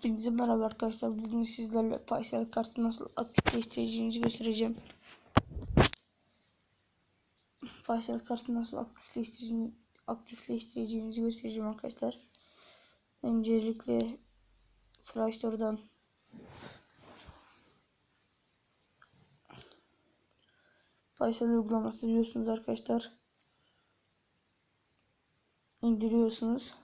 Hepinize merhaba arkadaşlar. Bugün sizlerle Paysel kartı nasıl aktifleştireceğinizi göstereceğim. Paysel kartı nasıl aktifleştireceğinizi, aktifleştireceğinizi göstereceğim arkadaşlar. Öncelikle Play Store'dan Paysel uygulaması diyorsunuz arkadaşlar. İndiriyorsunuz.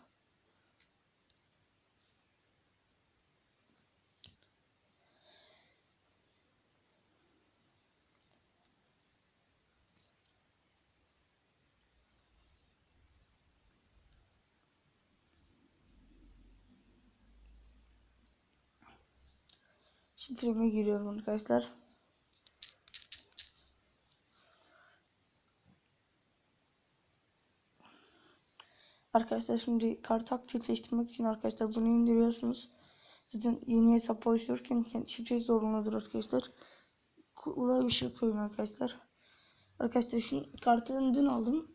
Şifremi giriyorum arkadaşlar. Arkadaşlar şimdi kartı aktifleştirmek için arkadaşlar bunu indiriyorsunuz. Zaten yeni hesap oluştururken şifre zorunludur arkadaşlar. Kolay bir şey koyun arkadaşlar. Arkadaşlar şu kartını dün aldım.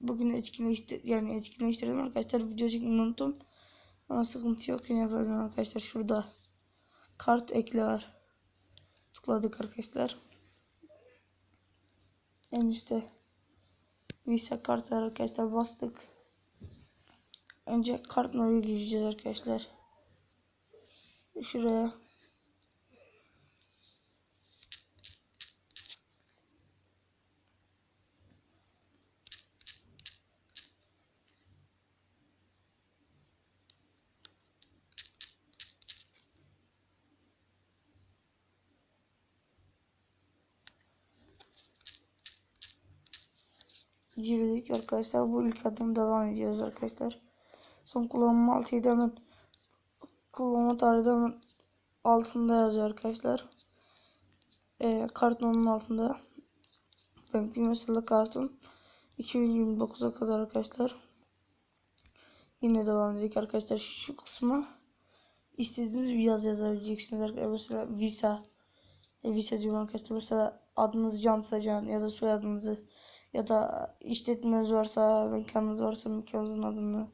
Bugün etkinleştir yani etkinleştirdim arkadaşlar. Video çekmeyi unuttum. Ama sıkıntı yok yine böyle arkadaşlar şurada kart ekle var. Tıkladık arkadaşlar. En üstte Visa kart var arkadaşlar bastık. Önce kart numarayı gireceğiz arkadaşlar. Şuraya. Girdik arkadaşlar. Bu ilk adım devam ediyoruz arkadaşlar. Son kullanma altıyı da kullanma tarihi de altında yazıyor arkadaşlar. Ee, kartın onun altında. Ben bir mesela kartım 2029'a kadar arkadaşlar. Yine devam edelim arkadaşlar. Şu kısma istediğiniz bir yaz yazabileceksiniz arkadaşlar. Mesela Visa. E, Visa diyorum arkadaşlar. Mesela adınız Can Sacan ya da soyadınızı ya da işletmeniz varsa, mekanınız varsa mekanınızın adını,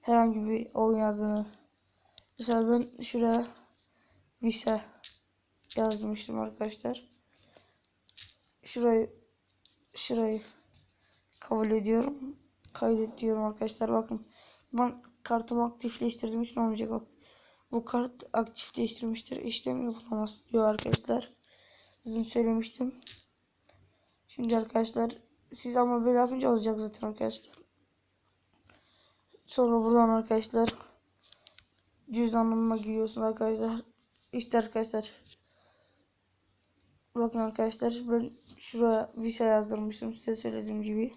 herhangi bir oyun adını. Mesela ben şuraya Visa yazmıştım arkadaşlar. Şurayı şurayı kabul ediyorum. Kaydet diyorum arkadaşlar. Bakın ben kartımı aktifleştirdiğim için olmayacak bak. Bu kart aktifleştirmiştir. İşlem yapılamaz diyor arkadaşlar. Sizin söylemiştim. Şimdi arkadaşlar siz ama böyle yapınca olacak zaten arkadaşlar. Sonra buradan arkadaşlar cüzdanıma giriyorsun arkadaşlar. İşte arkadaşlar. Bakın arkadaşlar ben şuraya visa yazdırmıştım size söylediğim gibi.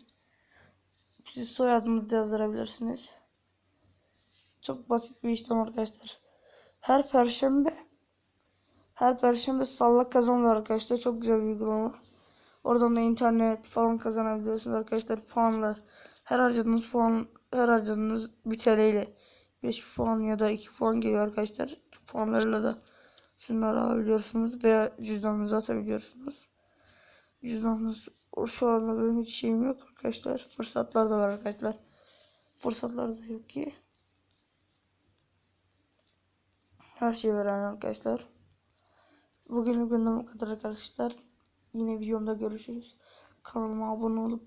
Siz soyadınızı da yazdırabilirsiniz. Çok basit bir işlem arkadaşlar. Her perşembe her perşembe sallak kazan var arkadaşlar. Çok güzel bir uygulama. Oradan da internet falan kazanabiliyorsunuz arkadaşlar. Puanla her harcadığınız puan her harcadığınız bir TL ile 5 puan ya da 2 puan geliyor arkadaşlar. Puanlarla da şunları alabiliyorsunuz veya cüzdanınızı atabiliyorsunuz. Cüzdanınız şu anda benim hiç şeyim yok arkadaşlar. Fırsatlar da var arkadaşlar. Fırsatlar da yok ki. Her şey veren arkadaşlar. Bugünlük gündem kadar arkadaşlar. Yine videomda görüşürüz. Kanalıma abone olup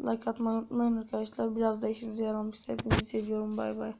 like atmayı unutmayın arkadaşlar. Biraz da işinize yaramışsa hepinizi seviyorum. Bay bay.